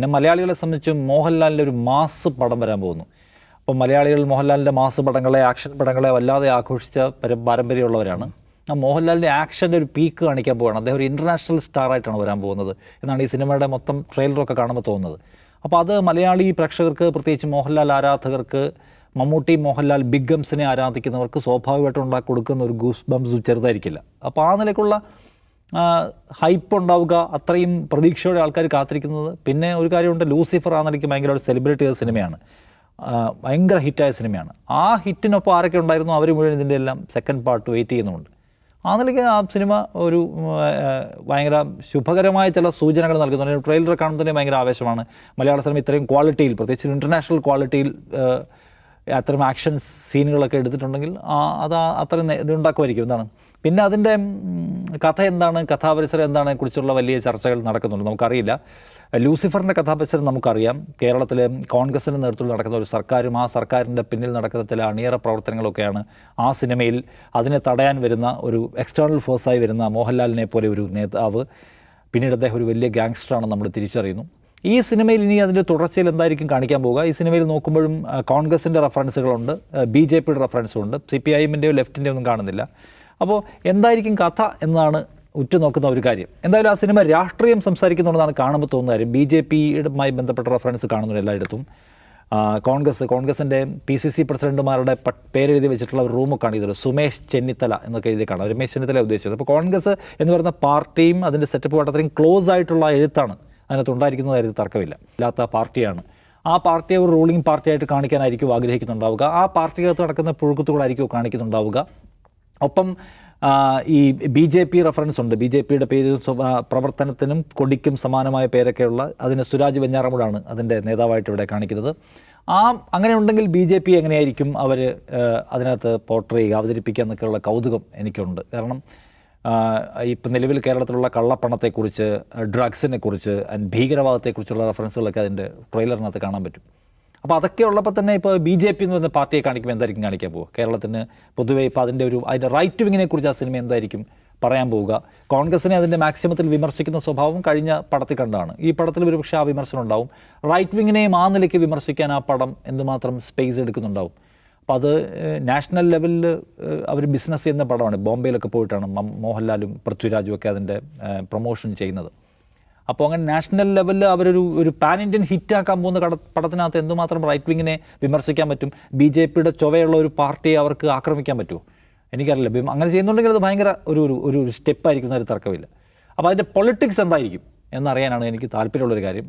പിന്നെ മലയാളികളെ സംബന്ധിച്ച് മോഹൻലാലിന്റെ ഒരു മാസ് പടം വരാൻ പോകുന്നു. അപ്പോൾ മലയാളികൾ മോഹൻലാലിന്റെ മാസ് പടങ്ങളെ ആക്ഷൻ പടങ്ങളെ വല്ലാതെ ആഘോഷിച്ച പര- പാരമ്പര്യമുള്ളവരാണ്. ആ മോഹൻലാലിന്റെ ആക്ഷന്റെ ഒരു പീക്ക് കാണിക്കാൻ പോവുകയാണ് അദ്ദേഹം ഒരു ഇന്റർനാഷണൽ സ്റ്റാർ ആയിട്ടാണ് വരാൻ പോകുന്നത്. എന്നാണ് ഈ സിനിമയുടെ മൊത്തം ട്രെയിലറൊക്കെ കാണുമ്പോൾ തോന്നുന്നത്. അപ്പോൾ അത് മലയാളി പ്രേക്ഷകർക്ക് പ്രത്യേകിച്ച് മോഹൻലാൽ ആരാധകർക്ക് മമ്മൂട്ടി മോഹൻലാൽ ബിഗ് ആരാധിക്കുന്നവർക്ക് സ്വാഭാവികമായിട്ടും ഉണ്ടാക്കി കൊടുക്കുന്ന ഒരു ഗൂസ് ബംസ് ചെറുതായിരിക്കില്ല. അപ്പോൾ ആ നിലയ്ക്കുള്ള ഹൈപ്പ് ഉണ്ടാവുക അത്രയും പ്രതീക്ഷയോടെ ആൾക്കാർ കാത്തിരിക്കുന്നത്. പിന്നെ ഒരു കാര്യമുണ്ട് ലൂസിഫർ ആ നിലയ്ക്ക് ഭയങ്കര സെലിബ്രേറ്റ് ചെയ്ത സിനിമയാണ്. ഭയങ്കര ഹിറ്റായ സിനിമയാണ്. ആ ഹിറ്റിനൊപ്പം ആരൊക്കെ ഉണ്ടായിരുന്നു അവർ മുഴുവൻ ഇതിന്റെ എല്ലാം സെക്കൻഡ് പാർട്ട് വെയിറ്റ് ചെയ്യുന്നുണ്ട് ആ നിലയ്ക്ക് ആ സിനിമ ഒരു ഭയങ്കര ശുഭകരമായ ചില സൂചനകൾ നൽകുന്നുണ്ട് ട്രെയിലർ കാണുമ്പോൾ തന്നെ ഭയങ്കര ആവേശമാണ്. മലയാള സിനിമ ഇത്രയും ക്വാളിറ്റിയിൽ പ്രത്യേകിച്ച് ഇന്റർനാഷണൽ ക്വാളിറ്റിയിൽ അത്തരം ആക്ഷൻ സീനുകളൊക്കെ എടുത്തിട്ടുണ്ടെങ്കിൽ അത് അത്രയും ഇതുണ്ടാക്കുമായിരിക്കും. എന്താണ്? പിന്നെ അതിന്റെ കഥ എന്താണ്? കഥാപരിസരം എന്താണ്? കുറിച്ചുള്ള വലിയ ചർച്ചകൾ നടക്കുന്നുണ്ട്. നമുക്കറിയില്ല. ലൂസിഫറിന്റെ കഥാപരിസരം നമുക്കറിയാം. കേരളത്തിലെ കോൺഗ്രസിന്റെ നേതൃത്വത്തിൽ നടക്കുന്ന ഒരു സർക്കാരും ആ സർക്കാരിന്റെ പിന്നിൽ നടക്കുന്ന ചില അണിയറ പ്രവർത്തനങ്ങളൊക്കെയാണ് ആ സിനിമയിൽ അതിനെ തടയാൻ വരുന്ന ഒരു എക്സ്റ്റേണൽ ഫോഴ്സായി വരുന്ന മോഹൻലാലിനെ പോലെ ഒരു നേതാവ്. പിന്നീട് അദ്ദേഹം ഒരു വലിയ ഗാങ്സ്റ്ററാണെന്ന് നമ്മൾ തിരിച്ചറിയുന്നു. ഈ സിനിമയിൽ ഇനി അതിന്റെ തുടർച്ചയിൽ എന്തായിരിക്കും കാണിക്കാൻ പോകുക? ഈ സിനിമയിൽ നോക്കുമ്പോഴും കോൺഗ്രസിന്റെ റെഫറൻസുകളുണ്ട് ബി ജെ പിയുടെ റഫറൻസും ഉണ്ട് സി പി ഐ എമ്മിന്റെയോ ലെഫ്റ്റിന്റെയോ ഒന്നും കാണുന്നില്ല. അപ്പോൾ എന്തായിരിക്കും കഥ എന്നാണ് ഉറ്റുനോക്കുന്ന ഒരു കാര്യം. എന്തായാലും ആ സിനിമ രാഷ്ട്രീയം സംസാരിക്കുന്നുണ്ടെന്നാണ് കാണുമ്പോൾ തോന്നുന്ന കാര്യം. ബി ജെ പിയുമായി ബന്ധപ്പെട്ട റെഫറൻസ് കാണുന്നുണ്ട് എല്ലായിടത്തും. കോൺഗ്രസ് കോൺഗ്രസിന്റെ പി സി സി പ്രസിഡന്റുമാരുടെ പേരെഴുതി വെച്ചിട്ടുള്ള ഒരു റൂമൊക്കെ ആണ് ഇതൊരു സുമേഷ് ചെന്നിത്തല എന്നൊക്കെ എഴുതി കാണാം രമേശ് ചെന്നിത്തല ഉദ്ദേശിച്ചത്. അപ്പോൾ കോൺഗ്രസ് എന്ന് പറയുന്ന പാർട്ടിയും അതിന്റെ സെറ്റപ്പുമായിട്ട് അത്രയും ക്ലോസ് ആയിട്ടുള്ള എഴുത്താണ് അതിനകത്ത് ഉണ്ടായിരിക്കുന്ന കാര്യത്തിൽ തർക്കമില്ല. ഇല്ലാത്ത പാർട്ടിയാണ്. ആ പാർട്ടിയെ ഒരു റൂളിംഗ് പാർട്ടിയായിട്ട് കാണിക്കാനായിരിക്കും ആഗ്രഹിക്കുന്നുണ്ടാവുക. ആ പാർട്ടിക്കകത്ത് നടക്കുന്ന പുഴുക്കത്തുകളായിരിക്കും കാണിക്കുന്നുണ്ടാവുക. ഒപ്പം ഈ ബി ജെ പി റെഫറൻസ് ഉണ്ട്. ബി ജെ പിയുടെ പേര് പ്രവർത്തനത്തിനും കൊടിക്കും സമാനമായ പേരൊക്കെയുള്ള അതിന് സുരാജ് വെഞ്ഞാറമൂടാണ് അതിന്റെ നേതാവായിട്ട് ഇവിടെ കാണിക്കുന്നത്. ആ അങ്ങനെ ഉണ്ടെങ്കിൽ ബി ജെ പി എങ്ങനെയായിരിക്കും അവർ അതിനകത്ത് പോർട്ട്രേ ചെയ്യുക അവതരിപ്പിക്കുക എന്നൊക്കെയുള്ള കൗതുകം എനിക്കുണ്ട്. കാരണം ഇപ്പം നിലവിൽ കേരളത്തിലുള്ള കള്ളപ്പണത്തെക്കുറിച്ച് ഡ്രഗ്സിനെ കുറിച്ച് ആൻഡ് ഭീകരവാദത്തെക്കുറിച്ചുള്ള റെഫറൻസുകളൊക്കെ അതിന്റെ ട്രെയിലറിനകത്ത് കാണാൻ പറ്റും. അപ്പോൾ അതൊക്കെ ഉള്ളപ്പോൾ തന്നെ ഇപ്പോൾ ബി ജെ പി എന്ന് പറയുന്ന പാർട്ടിയെ കാണിക്കുമ്പോൾ എന്തായിരിക്കും കാണിക്കാൻ പോവുക? കേരളത്തിന് പൊതുവേ ഇപ്പോൾ അതിന്റെ ഒരു അതിന്റെ റൈറ്റ് വിങ്ങിനെ കുറിച്ച് ആ സിനിമ എന്തായിരിക്കും പറയാൻ പോവുക? കോൺഗ്രസിനെ അതിന്റെ മാക്സിമത്തിൽ വിമർശിക്കുന്ന സ്വഭാവം കഴിഞ്ഞ പടത്തിൽ കണ്ടാണ് ഈ പടത്തിൽ ഒരുപക്ഷെ ആ വിമർശനം ഉണ്ടാവും. റൈറ്റ് വിങ്ങിനെയും ആ നിലയ്ക്ക് വിമർശിക്കാൻ ആ പടം എന്തുമാത്രം സ്പേസ് എടുക്കുന്നുണ്ടാവും? അപ്പോൾ അത് നാഷണൽ ലെവലിൽ അവർ ബിസിനസ് ചെയ്യുന്ന പടമാണ്. ബോംബെയിലൊക്കെ പോയിട്ടാണ് മോഹൻലാലും പൃഥ്വിരാജും ഒക്കെ അതിന്റെ പ്രൊമോഷൻ ചെയ്യുന്നത്. അപ്പോൾ അങ്ങനെ നാഷണൽ ലെവലിൽ അവരൊരു ഒരു പാൻ ഇന്ത്യൻ ഹിറ്റാക്കാൻ പോകുന്ന കട പടത്തിനകത്ത് എന്തുമാത്രം റൈറ്റ് വിങ്ങിനെ വിമർശിക്കാൻ പറ്റും? ബി ജെ പിയുടെ ചൊവയുള്ള ഒരു പാർട്ടിയെ അവർക്ക് ആക്രമിക്കാൻ പറ്റുമോ? എനിക്കറിയില്ല. അങ്ങനെ ചെയ്യുന്നുണ്ടെങ്കിൽ അത് ഭയങ്കര ഒരു ഒരു ഒരു സ്റ്റെപ്പായിരിക്കും ഒരു തർക്കമില്ല. അപ്പോൾ അതിന്റെ പൊളിറ്റിക്സ് എന്തായിരിക്കും എന്നറിയാനാണ് എനിക്ക് താല്പര്യമുള്ളൊരു കാര്യം.